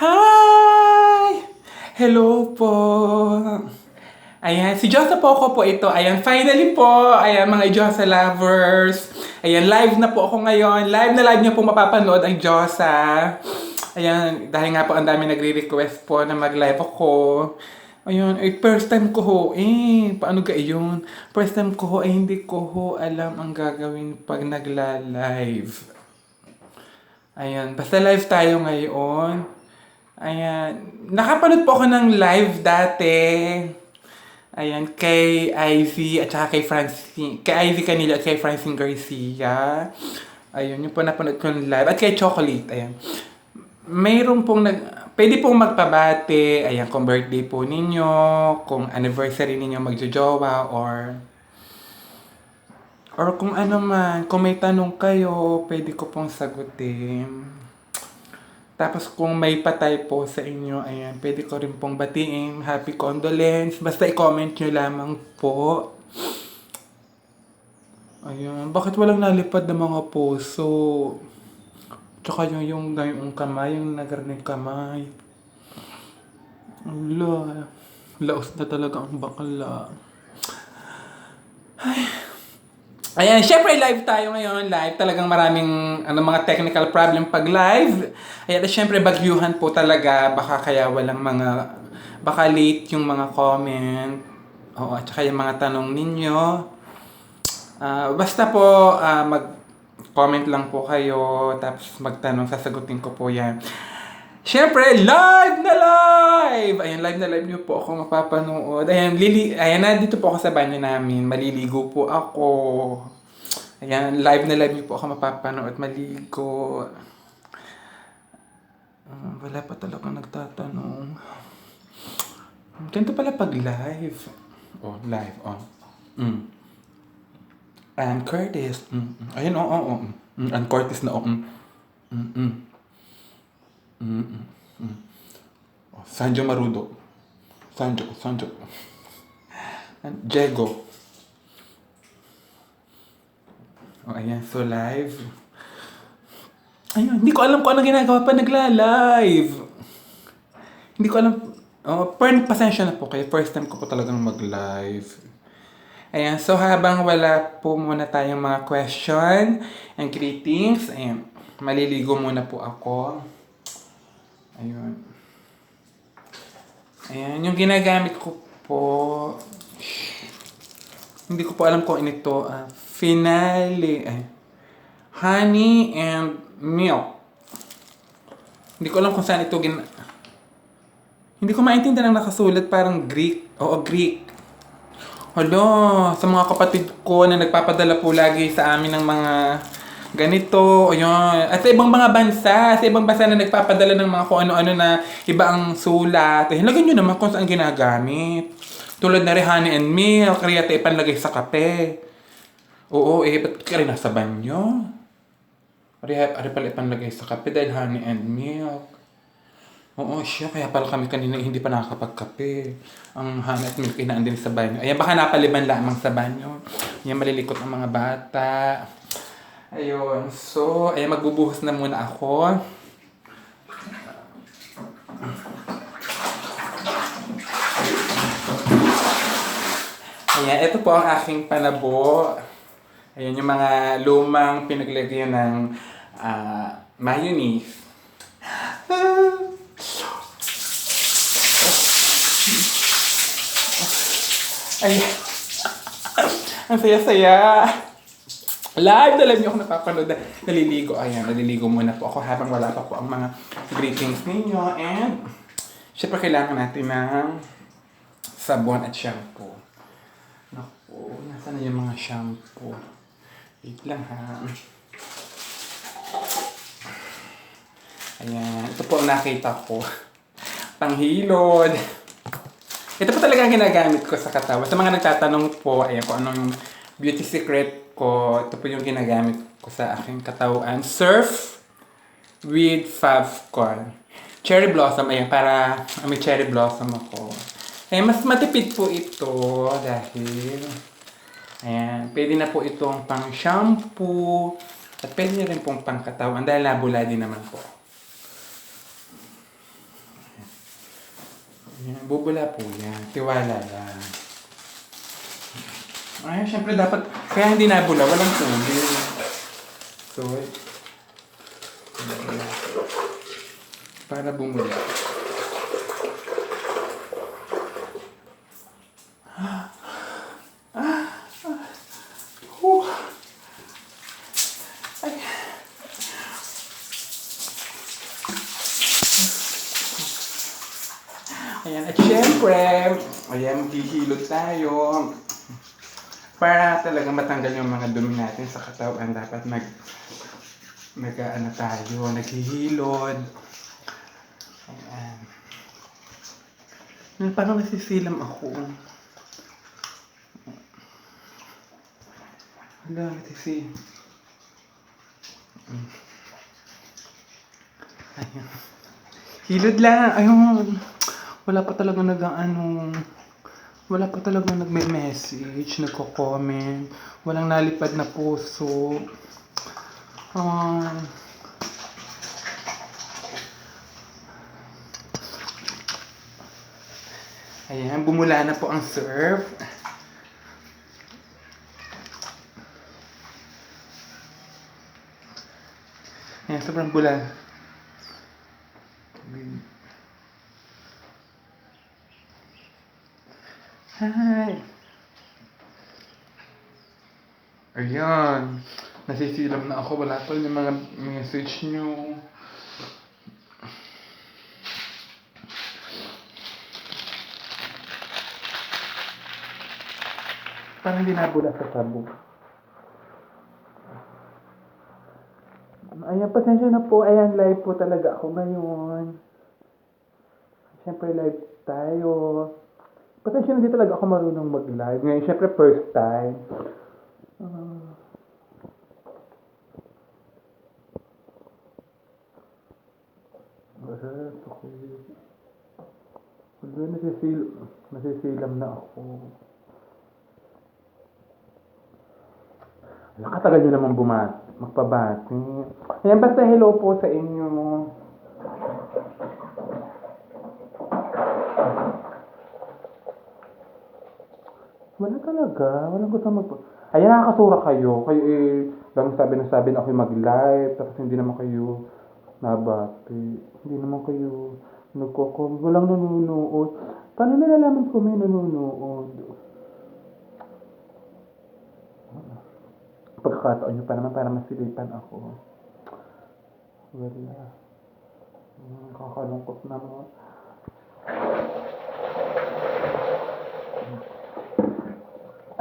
Hi! Hello po! Ayan, si Josa po ako po ito. Ayan, finally po! Ayan, mga Josa lovers! Ayan, live na po ako ngayon. Live na live niyo po mapapanood ang Josa. Ayan, dahil nga po ang dami nagre-request po na mag-live ako. Ayun, eh, first time ko ho, eh, paano ga yun? First time ko ho, eh, hindi ko ho alam ang gagawin pag nagla-live. Ayan, basta live tayo ngayon. Ayan, nakapanood po ako ng live dati. Ayan, kay Ivy at saka kay Francine, kay Ivy Canila at kay Francine Garcia. Ayun, yung po napanood ko ng live. At kay Chocolate, ayan. Mayroon pong nag, pwede pong magpabate, ayan, kung birthday po ninyo, kung anniversary ninyo magjojowa, or Or kung ano man, kung may tanong kayo, pwede ko pong sagutin. Tapos kung may patay po sa inyo, ayan, pwede ko rin pong batiin. Happy condolence. Basta i-comment nyo lamang po. Ayun, bakit walang nalipad ng mga puso? Tsaka yung, yung, yung kamay, yung nagarinig kamay. Ala, laos na talaga ang bakla. Ayan, syempre live tayo ngayon. Live talagang maraming ano, mga technical problem pag live. Ayan, at syempre bagyuhan po talaga. Baka kaya walang mga, baka late yung mga comment. Oo, at saka yung mga tanong ninyo. Ah, basta po, ah, mag-comment lang po kayo. Tapos magtanong, sasagutin ko po yan. Syempre, live na live! Ayan, live na live niyo po ako mapapanood. Ayan, lili ayan na, dito po ako sa banyo namin. Maliligo po ako. Ayan, live na live niyo po ako mapapanood. Maligo. Ah, wala pa talaga nagtatanong. Ganito pala pag live. Oh, live. Oh. Mm. And Curtis. Mm. mm. Ayun, oo, oh, oo. Oh, mm. And Curtis na, oh. Mm. Mm, mm. Mm, mm, mm. Oh, Sanjo Marudo. Sanjo. And Diego. Oh, ayan. So, live. Ayun, hindi ko alam kung ano ginagawa pa nagla-live. Hindi ko alam. Oh, pero pasensya na po kayo. First time ko po talagang mag-live. Ayan, so habang wala po muna tayong mga question and greetings, ayan, maliligo muna po ako. Ayun. Ayan, yung ginagamit ko po, hindi ko po alam kung ano ito, ah, finale, eh, honey and milk. Hindi ko alam kung saan ito gin... Hindi ko maintindihan ang nakasulat, parang Greek. Oo, Greek. Hala, sa mga kapatid ko na nagpapadala po lagi sa amin ng mga ganito, ayun. At sa ibang mga bansa, sa ibang bansa na nagpapadala ng mga kung ano-ano na iba ang sulat. Eh, lagyan nyo naman kung saan ginagamit. Tulad na honey and milk, kaya tayo panlagay sa kape. Oo, eh, ba't ka rin nasa banyo? Ari, ari pala ipanlagay sa kape dahil honey and milk. Oo, siya. Kaya pala kami kanina hindi pa nakakapagkape. Ang honey at milk inaan din sa banyo. Ayan, baka napaliban lamang sa banyo. Ayan, malilikot ang mga bata. Ayun. So, ayan, magbubuhos na muna ako. Ayan, ito po ang aking panabo. Ayan, yung mga lumang pinaglagyan ng ah, mayonnaise. Ay, ang saya-saya. Live na live niyo ako napapanood na naliligo. Ayan, naliligo muna po ako habang wala pa po ang mga greetings ninyo. And, syempre kailangan natin ng sabon at shampoo. Naku, nasa na yung mga shampoo? Wait lang ha. Ayan, ito po ang nakita ko. Panghilod. Ito po talaga ang ginagamit ko sa katawan. Sa mga nagtatanong po, ayan kung anong beauty secret ko, ito po yung ginagamit ko sa aking katawan. Surf with Favcon. Cherry blossom, ayan, para may cherry blossom ako. Ayan, mas matipid po ito dahil, ayan, pwede na po itong pang shampoo at pwede na rin pong pang katawan dahil nabula din naman po. Yan, bubula po yan. Tiwala lang. Ay, syempre dapat, kaya hindi nabula, walang tubig. So, para bumula. Whew. Ay. Ayan, at syempre, ayan, hihilot tayo. Para talaga matanggal yung mga dumi natin sa katawan, dapat mag, mag ano tayo, naghihilod. Ayan. Parang nasisilam ako. Hala, natisi. Hmm. Ayan. Hilod lang. Ayun. Wala pa talaga nag ano. Wala pa talaga nagme-message, nagko-comment. Walang nalipad na puso. Ah. Ayan, bumula na po ang surf. Ayan, sobrang bula. Hi! Ayan. Nasisilam na ako. Wala pa yung mga message nyo. Parang hindi nabula sa sabog. Ayan, pasensya na po. Ayan, live po talaga ako ngayon. Siyempre, live tayo. Pasensya na hindi talaga ako marunong mag-live. Ngayon, siyempre, first time. Ah. Bakit? Okay. Wala, nasisil nasisilam na ako. Nakatagal nyo naman bumat magpabati. Ayan, basta hello po sa inyo. Wala talaga. Walang gusto mag... Ayan, nakakasura kayo. Kayo eh, lang sabi na sabi na ako mag-live. Tapos hindi naman kayo nabati. Hindi naman kayo nagko-comment. Walang nanonood. Paano nalalaman ko may nanonood? Pagkakataon nyo pa naman para masilipan ako. Wala. Nakakalungkot naman.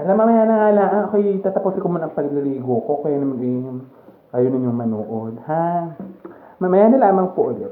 Alam, mamaya na nga lang. Okay, tatapusin ko muna ang pagliligo ko. Kaya naman eh, ayaw ninyong manood, ha? Mamaya na lamang po ulit.